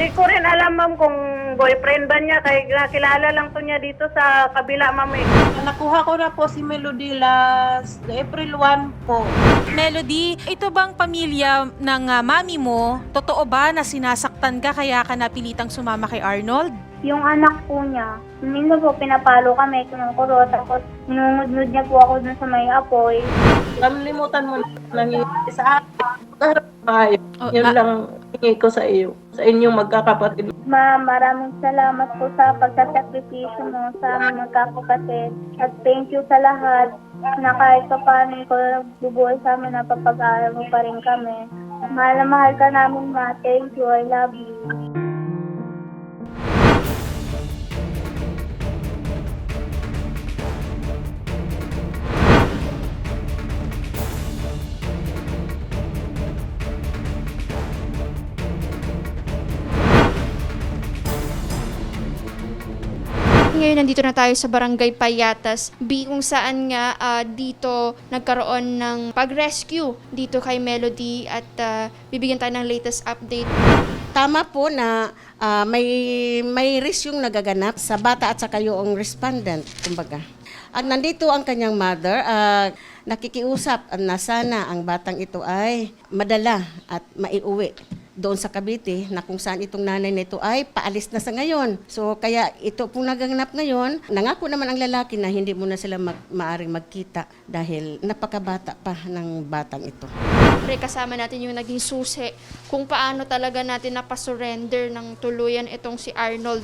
Hindi ko rin alam ma'am kung boyfriend ba niya kay nakilala lang to niya dito sa kabila ma'am eh. Nakuha ko na po si Melody last April 1 po. Melody, ito bang pamilya ng ah, mami mo? Totoo ba na sinasaktan ka kaya ka napilitang sumama kay Arnold? Yung anak po niya, minsan po pinapalo kami, kinukuro, tapos nungudnud niya po ako dun sa may apoy. Kamlimutan mo na nangyayari sa akin. Magkaharap tayo. Oh, Yun ma- lang hingi ko sa iyo. Sa inyong magkakapatid. Ma, maraming salamat po sa pagsasakripisyo mo sa aming magkakapatid. At thank you sa lahat na kahit pa paano ko bubuhay sa amin na papag-aaral mo pa rin kami. Mahal na mahal ka namin, ma. Thank you. I love you. Ngayon nandito na tayo sa Barangay Payatas B kung saan nga ah, dito nagkaroon ng pag-rescue dito kay Melody at ah, bibigyan tayo ng latest update. Tama po na ah, may may risk yung nagaganap sa bata at saka yung respondent, kumbaga. At nandito ang kanyang mother, ah, nakikiusap na sana ang batang ito ay madala at maiuwi doon sa Cavite na kung saan itong nanay nito ay paalis na sa ngayon. So kaya ito pong naganap ngayon, nangako naman ang lalaki na hindi muna sila mag, maaring magkita dahil napakabata pa ng batang ito. Pre, kasama natin yung naging susi kung paano talaga natin napasurrender ng tuluyan itong si Arnold.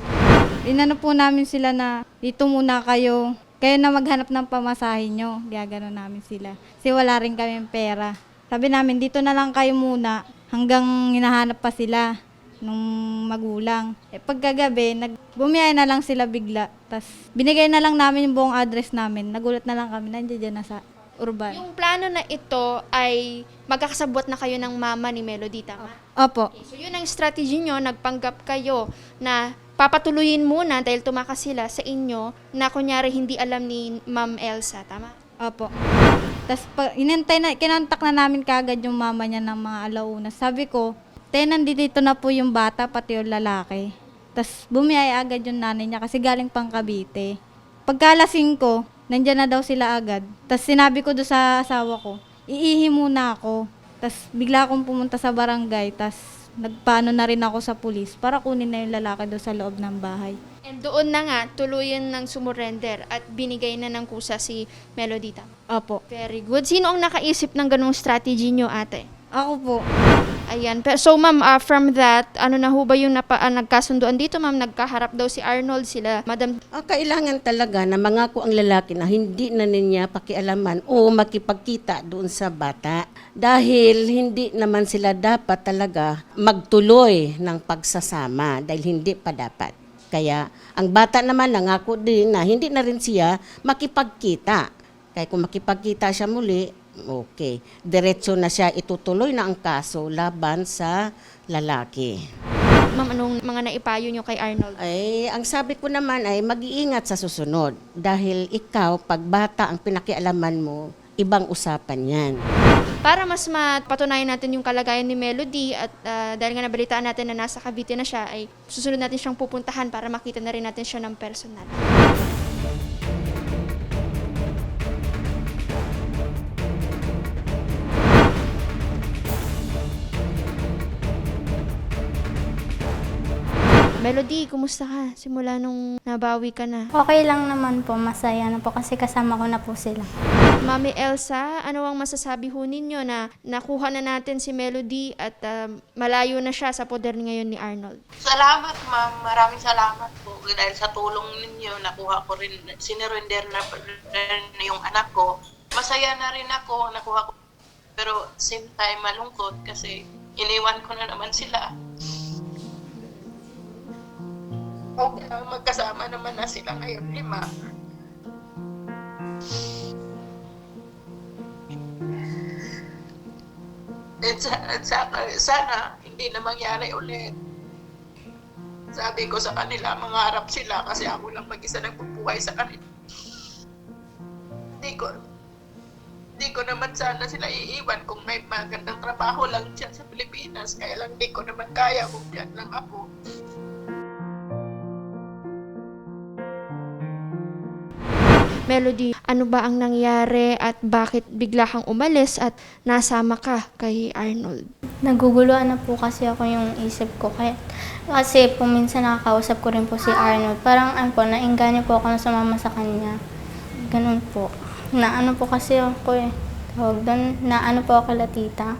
Inano po namin sila na dito muna kayo. Kayo na maghanap ng pamasahin nyo. Gagano namin sila. Kasi wala rin kami pera. Sabi namin, dito na lang kayo muna hanggang hinahanap pa sila nung magulang. Eh, pagkagabi, nag, bumiyay na lang sila bigla. Tapos, binigay na lang namin yung buong address namin. Nagulat na lang kami, nandiyan dyan na sa urban. Yung plano na ito ay magkakasabot na kayo ng mama ni Melody, tama? Opo. Okay, so yun ang strategy nyo, nagpanggap kayo na papatuloyin muna dahil tumakas sila sa inyo na kunyari hindi alam ni Ma'am Elsa, tama? Opo. Tapos pa, inantay na, kinontak na namin kagad yung mama niya ng mga alauna. Sabi ko, te, nandito na po yung bata, pati yung lalaki. Tapos bumiyay agad yung nanay niya kasi galing pang Cavite. Pagkalasing ko, nandyan na daw sila agad. Tapos sinabi ko do sa asawa ko, iihi muna ako. Tapos bigla akong pumunta sa barangay, tapos nagpaano na rin ako sa pulis para kunin na yung lalaki do sa loob ng bahay. And doon na nga, tuluyan ng sumurrender at binigay na ng kusa si Melody, tama? Opo. Very good. Sino ang nakaisip ng ganung strategy nyo, ate? Ako po. Ayan. Pero, so, ma'am, ah, from that, ano na ho ba yung napa, ah, nagkasunduan dito, ma'am? Nagkaharap daw si Arnold, sila, madam. Ang kailangan talaga na mangako ang lalaki na hindi na niya pakialaman o makipagkita doon sa bata. Dahil hindi naman sila dapat talaga magtuloy ng pagsasama dahil hindi pa dapat. Kaya ang bata naman nangako din na hindi na rin siya makipagkita. Kaya kung makipagkita siya muli, okay. Diretso na siya itutuloy na ang kaso laban sa lalaki. Ma'am, anong mga naipayo nyo kay Arnold? Ay, ang sabi ko naman ay mag-iingat sa susunod. Dahil ikaw, pag bata ang pinakialaman mo, ibang usapan yan. Para mas mapatunayan natin yung kalagayan ni Melody at ah, dahil nga nabalitaan natin na nasa Cavite na siya, ay susunod natin siyang pupuntahan para makita na rin natin siya ng personal. Melody, kumusta ka? Simula nung nabawi ka na. Okay lang naman po, masaya na po kasi kasama ko na po sila. Mami Elsa, ano ang masasabi ho ninyo na nakuha na natin si Melody at ah, malayo na siya sa poder ngayon ni Arnold? Salamat ma'am. Maraming salamat po. Dahil sa tulong ninyo, nakuha ko rin, sinurrender na rin yung anak ko. Masaya na rin ako, nakuha ko. Pero same time malungkot kasi iniwan ko na naman sila. Okay, magkasama naman na sila ngayon, lima. At, sa, at sana, sana hindi na mangyari ulit. Sabi ko sa kanila, mangarap sila kasi ako lang mag-isa nagpupuhay sa kanila. Hindi ko, hindi ko naman sana sila iiwan kung may magandang trabaho lang dyan sa Pilipinas. Kaya lang di ko naman kaya kung dyan lang ako. Melody, ano ba ang nangyari at bakit bigla kang umalis at nasama ka kay Arnold? Naguguluhan na po kasi ako yung isip ko. Kaya, kasi po minsan nakakausap ko rin po si Arnold. Parang ano po, nainganyo po ako na sumama sa kanya. Ganun po. Na ano po kasi ako eh. Tawag doon, na ano po ako kila tita.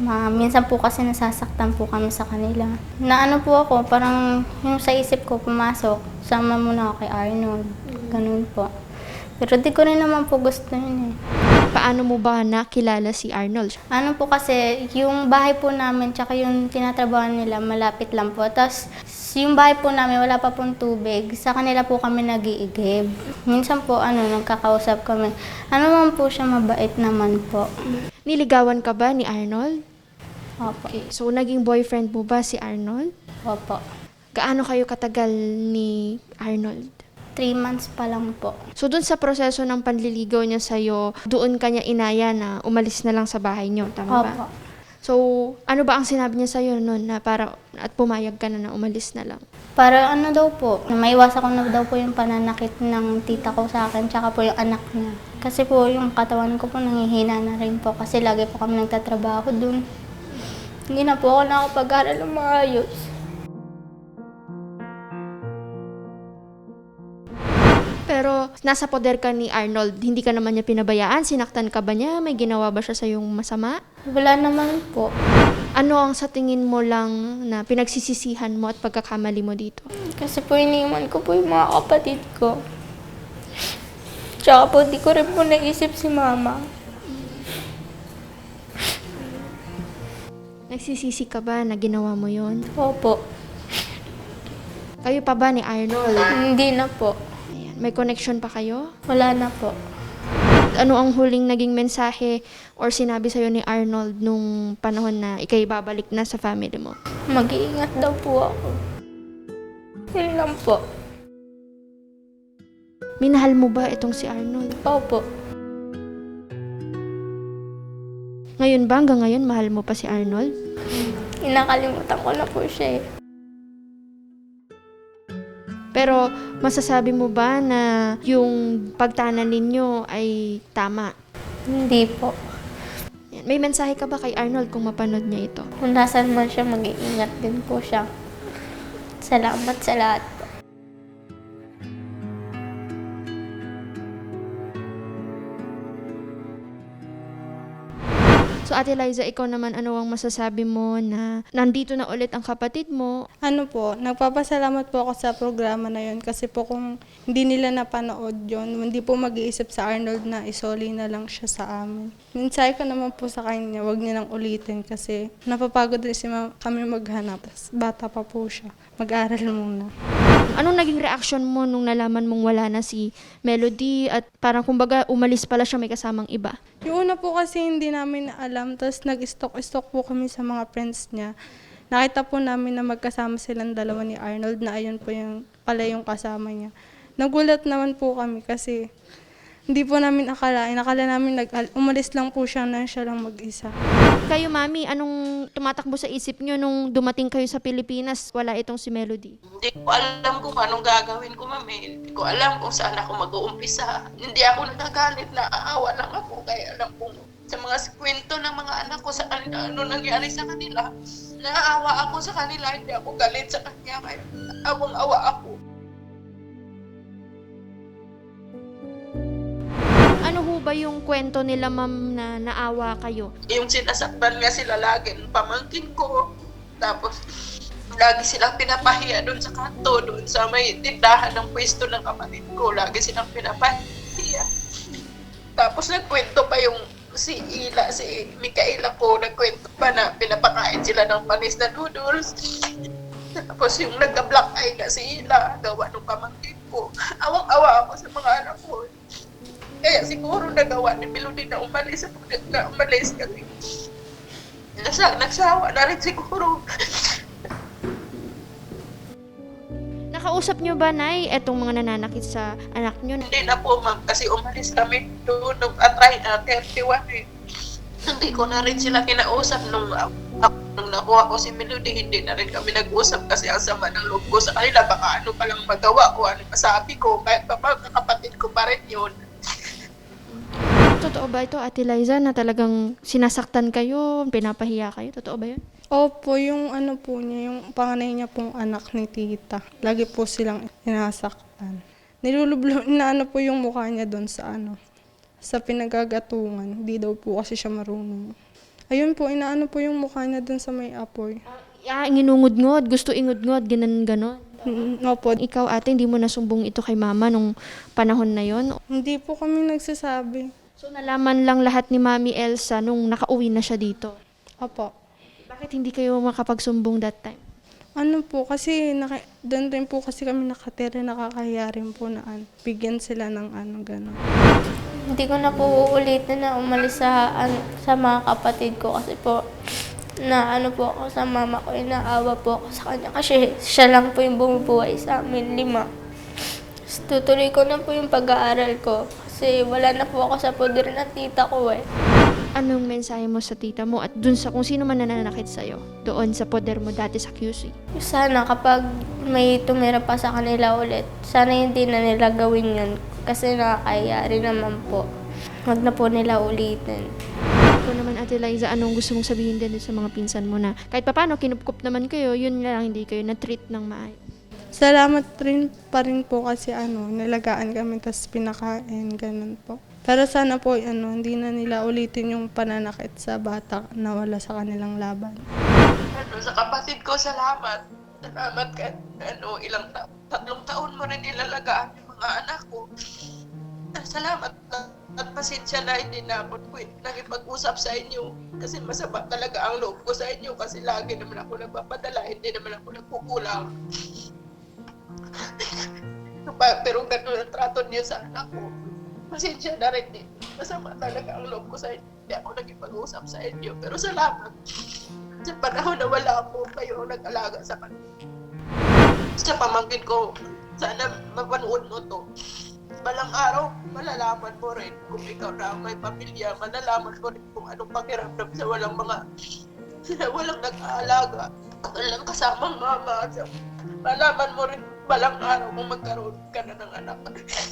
Ma, minsan po kasi nasasaktan po kami sa kanila. Na ano po ako, parang yung sa isip ko pumasok, sama muna ako kay Arnold. Ganun po. Pero di ko rin naman po gusto yun eh. Paano mo ba nakilala si Arnold? Ano po kasi, yung bahay po namin, tsaka yung tinatrabaho nila, malapit lang po. Tapos, yung bahay po namin, wala pa pong tubig. Sa kanila po kami nag-iigib. Minsan po, ano, nagkakausap kami. Ano man po siya, mabait naman po. Niligawan ka ba ni Arnold? Opo. Okay, so naging boyfriend mo ba si Arnold? Opo. Gaano kayo katagal ni Arnold? Three months pa lang po. So dun sa proseso ng panliligaw niya sa'yo, doon kanya inaya na umalis na lang sa bahay niyo, tama ba? Opo. So, ano ba ang sinabi niya sa'yo noon na para at pumayag ka na na umalis na lang? Para ano daw po, maiwasan ko na daw po yung pananakit ng tita ko sa akin, tsaka po yung anak niya. Kasi po yung katawan ko po nangihina na rin po kasi lagi po kami nagtatrabaho dun. Hindi na po ako nakapag-aral ng maayos. Pero nasa poder ka ni Arnold, hindi ka naman niya pinabayaan, sinaktan ka ba niya, may ginawa ba siya sa yung masama? Wala naman po. Ano ang sa tingin mo lang na pinagsisisihan mo at pagkakamali mo dito? Kasi po iniwan ko po yung mga kapatid ko. Tsaka po di ko rin po naisip si mama. Nagsisisi ka ba na ginawa mo yon? Opo. Kayo pa ba ni Arnold? Hindi na po. May connection pa kayo? Wala na po. Ano ang huling naging mensahe or sinabi sa'yo ni Arnold nung panahon na ikay babalik na sa family mo? Mag-iingat daw po ako. Yun lang po. Minahal mo ba itong si Arnold? Opo. Ngayon ba hanggang ngayon mahal mo pa si Arnold? Inakalimutan ko na po siya eh. Pero masasabi mo ba na yung pagtanan ninyo ay tama? Hindi po. Yan. May mensahe ka ba kay Arnold kung mapanood niya ito? Kung nasan man siya, mag-iingat din po siya. Salamat sa lahat Ate Liza, ikaw naman ano ang masasabi mo na nandito na ulit ang kapatid mo? Ano po, nagpapasalamat po ako sa programa na yun kasi po kung hindi nila napanood yon hindi po mag-iisip sa Arnold na isoli na lang siya sa amin. Minsay ko naman po sa kanya, wag niya nang ulitin kasi napapagod din si ma- kami maghanap. Bata pa po siya, mag-aral muna. Anong naging reaction mo nung nalaman mong wala na si Melody at parang kumbaga umalis pala siya may kasamang iba? Yung una po kasi hindi namin alam, tapos nag-stock-stock po kami sa mga friends niya. Nakita po namin na magkasama silang dalawa ni Arnold na ayun po yung pala yung kasama niya. Nagulat naman po kami kasi hindi po namin akalain. Akala namin nag umalis lang po siya na siya lang mag-isa. Kayo mami, anong tumatakbo sa isip nyo nung dumating kayo sa Pilipinas? Wala itong si Melody. Hindi ko alam kung anong gagawin ko, mami. Hindi ko alam kung saan ako mag-uumpisa. Hindi ako nagagalit na aawa lang ako. Kaya alam kong sa mga kwento ng mga anak ko sa ano nangyari sa kanila. Naaawa ako sa kanila, hindi ako galit sa kanya. Kaya awang-awa ako. Ba yung kwento nila ma'am na naawa kayo? Yung sinasaktan nga sila lagi, ng pamangkin ko. Tapos, lagi silang pinapahiya doon sa kanto, doon sa may tindahan ng pwesto ng kapatid ko. Lagi silang pinapahiya. Tapos nagkwento pa yung si Ila, si Mikaela ko, nagkwento pa na pinapakain sila ng panis na noodles. Tapos yung nagka-black eye na si Ila, gawa ng pamangkin ko. Awang-awa ako sa mga anak ko. Kaya siguro nagawa ni Melody na umalis na umalis kasi nasa, nagsawa na rin siguro. Nakausap nyo ba, Nay, etong mga nananakit sa anak nyo? Hindi na po ma'am kasi umalis kami doon nung atry na 31 eh. Hindi ko na rin sila kinausap nung nung nakuha ko si Melody, hindi na rin kami nag-usap kasi ang sama ng loob ko sa kanila. Baka ano palang magawa ko, ano masabi ko. Kahit pa pa, kapatid ko pa rin yun. Totoo ba ito, Ate Liza, na talagang sinasaktan kayo, pinapahiya kayo? Totoo ba yun? Opo, yung ano po niya, yung panganay niya pong anak ni tita. Lagi po silang inasaktan. Nilulublo, inaano po yung mukha niya doon sa ano, sa pinagagatungan. Hindi daw po kasi siya marunong. Ayun po, inaano po yung mukha niya doon sa may apoy. Ah, inginungod-ngod, gusto ingod-ngod, ganon ganon. Mm, Opo, Ikaw, ate, hindi mo nasumbong ito kay mama nung panahon na yon. hindi po kami nagsasabi. So, nalaman lang lahat ni Mami Elsa nung nakauwi na siya dito. Opo. Bakit hindi kayo makapagsumbong that time? Ano po, kasi naka, doon rin po kasi kami nakatira, nakakahiya rin po na ano, bigyan sila ng ano, gano'n. Hindi ko na po uulitin na umalis sa, an- sa mga kapatid ko kasi po na ano po ako sa mama ko, inaawa po ako sa kanya kasi siya lang po yung bumubuhay sa amin, lima. Tutuloy ko na po yung pag-aaral ko kasi wala na po ako sa poder ng tita ko eh. Anong mensahe mo sa tita mo at dun sa kung sino man nananakit sa'yo? Doon sa poder mo dati sa QC. Sana kapag may tumira pa sa kanila ulit, sana hindi na nila gawin yun kasi nakakaya rin naman po. Huwag na po nila ulitin. Ikaw naman, Ate Liza, anong gusto mong sabihin din sa mga pinsan mo na kahit papano, kinupkup naman kayo, yun lang, hindi kayo na-treat ng maayos. Salamat rin pa rin po kasi ano, nalagaan kami tapos pinakain, ganun po. Pero sana po, ano, hindi na nila ulitin yung pananakit sa bata na wala sa kanilang laban. Ano, sa kapatid ko, salamat. Salamat ka. Ano, ilang ta- tatlong taon mo rin ilalagaan yung mga anak ko. Salamat na at pasensya na hindi na ako nakipag-usap sa inyo kasi masama talaga ang loob ko sa inyo kasi lagi naman ako nagpapadala, hindi naman ako nagkukulang. Pero ganun ang trato niyo sa anak ko. Pasensya na rin din. Masama talaga ang loob ko sa inyo. Hindi ako nakipag-usap sa inyo. Pero salamat. Sa panahon na wala po kayo nag-alaga sa kanila. Sa pamangkin ko, sana mapanood mo to. Balang araw, malalaman mo rin kung ikaw na ang may pamilya, malalaman mo rin kung anong pakiramdam sa walang mga sa walang nag-aalaga, walang kasamang mama. Sa, malaman mo rin balang araw kung magkaroon ka na ng anak.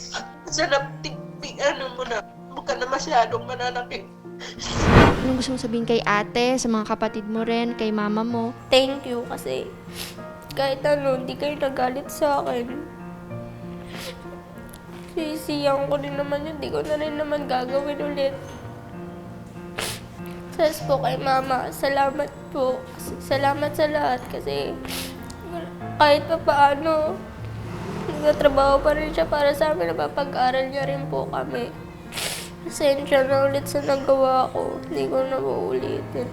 Sana tigpig, ano mo na, huwag ka na masyadong mananakit. Anong gusto mong sabihin kay ate, sa mga kapatid mo rin, kay mama mo? Thank you kasi kahit ano, hindi kayo nagalit sa akin. Sisiyang ko rin naman yun, hindi ko na rin naman gagawin ulit. Tapos po kay mama, salamat po. Salamat sa lahat kasi kahit pa paano, nagtatrabaho pa rin siya para sa amin, napapag-aral niya rin po kami. Pasensya na ulit sa nagawa ko, hindi ko na uulitin.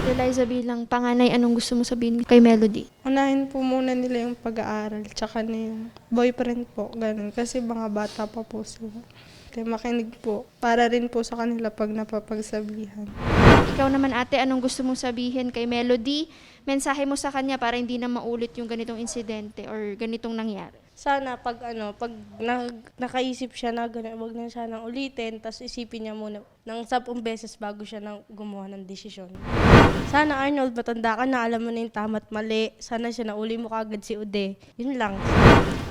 Ate Liza, bilang panganay, anong gusto mo sabihin kay Melody? Unahin po muna nila yung pag-aaral, tsaka na yung boyfriend po, ganun. Kasi mga bata pa po sila. Kaya makinig po, para rin po sa kanila pag napapagsabihan. Ikaw naman ate, anong gusto mong sabihin kay Melody? Mensahe mo sa kanya para hindi na maulit yung ganitong insidente or ganitong nangyari. sana pag ano, pag na, nakaisip siya na gano'n, wag na siya nang ulitin, tapos isipin niya muna ng sampung beses bago siya nang gumawa ng desisyon. Sana Arnold, matanda ka na, alam mo na yung tama't mali. Sana siya nauli mo kagad si Ude. Yun lang.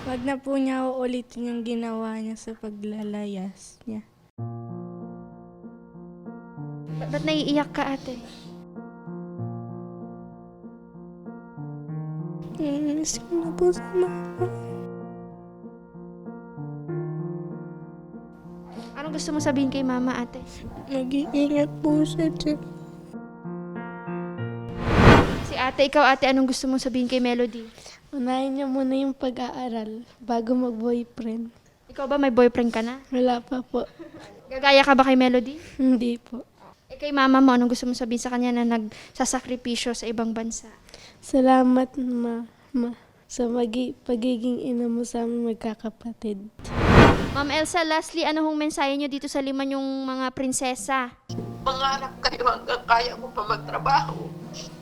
Wag na po niya uulitin yung ginawa niya sa paglalayas niya. Ba- ba't naiiyak ka ate? Miss ko na po sa mama. Anong gusto mo sabihin kay mama ate? Mag-iingat po siya dyan. Si ate, ikaw ate, anong gusto mong sabihin kay Melody? Unahin niya muna yung pag-aaral bago mag-boyfriend. Ikaw ba may boyfriend ka na? Wala pa po. Gagaya ka ba kay Melody? Hindi po. Eh kay mama mo, anong gusto mong sabihin sa kanya na nagsasakripisyo sa ibang bansa? Salamat, ma. ma sa magi- pagiging ina mo sa aming magkakapatid. Ma'am Elsa, lastly, ano hong mensahe nyo dito sa lima yung mga prinsesa? Mangarap kayo hanggang kaya ko pa magtrabaho.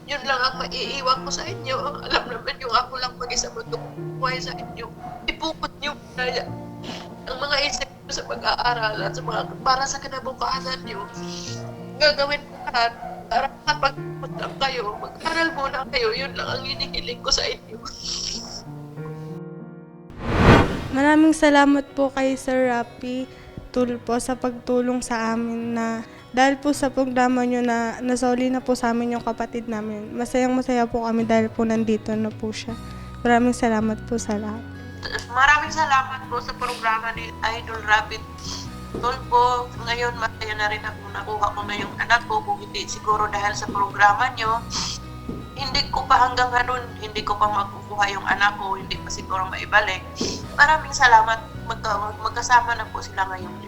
Yun lang ang maiiwan ko sa inyo. Alam naman yung ako lang mag-isa magtubuhay sa inyo. Ipukot niyo na yan. Ang mga isip ko sa pag-aaral at sa mga, para sa kinabukasan niyo. Gagawin ko lahat Para kapag lang kayo, mag-aral muna kayo. Yun lang ang hinihiling ko sa inyo. Maraming salamat po kay Sir Rapi Tulpo sa pagtulong sa amin na dahil po sa programa nyo na nasoli na po sa amin yung kapatid namin. Masayang masaya po kami dahil po nandito na po siya. Maraming salamat po sa lahat. Maraming salamat po sa programa ni Idol Rapid Tulpo. Ngayon, masaya na rin ako nakuha ko na yung anak ko. Kung hindi siguro dahil sa programa nyo, hindi ko pa hanggang ganun, hindi ko pa makukuha yung anak ko, hindi pa siguro maibalik. Maraming salamat. Magka, magkasama na po sila ngayon, di?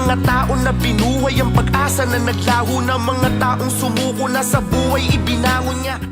Mga tao na binuhay ang pag-asa na naglaho na Mga taong sumuko na sa buhay ibinangon niya